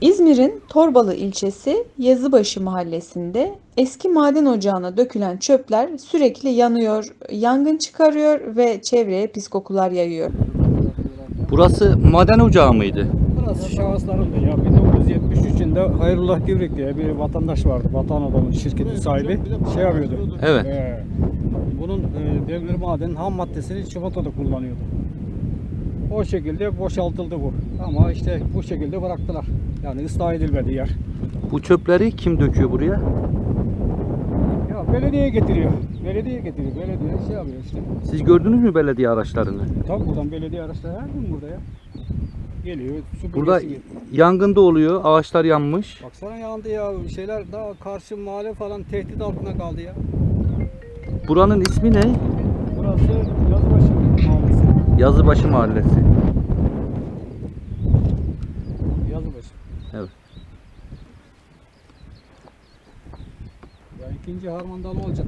İzmir'in Torbalı ilçesi Yazıbaşı mahallesinde eski maden ocağına dökülen çöpler sürekli yanıyor, yangın çıkarıyor ve çevreye pis kokular yayıyor. Burası maden ocağı mıydı? Burası şahıslarındı ya. 1973'ünde Hayrullah Divrik diye bir vatandaş vardı. Vatan adamın şirketi sahibi. Şey yapıyordu. Evet. Ee, bunun e, demir madenin ham maddesini çikolata kullanıyordu. O şekilde boşaltıldı bu. Ama işte bu şekilde bıraktılar. Yani ıslah edilmedi yer. Bu çöpleri kim döküyor buraya? Ya belediye getiriyor. Belediye getiriyor. Belediye şey yapıyor işte. Siz gördünüz mü belediye araçlarını? Tabi buradan belediye araçları her gün burada ya. Geliyor. süpürgesi Burada geliyor. yangında oluyor, ağaçlar yanmış. Baksana yandı ya şeyler daha karşı mahalle falan tehdit altına kaldı ya. Buranın ismi ne? Burası Yazıbaşı Mahallesi. Yazıbaşı Mahallesi. Yazıbaşı. Evet. Ya ikinci harmandalı olacak.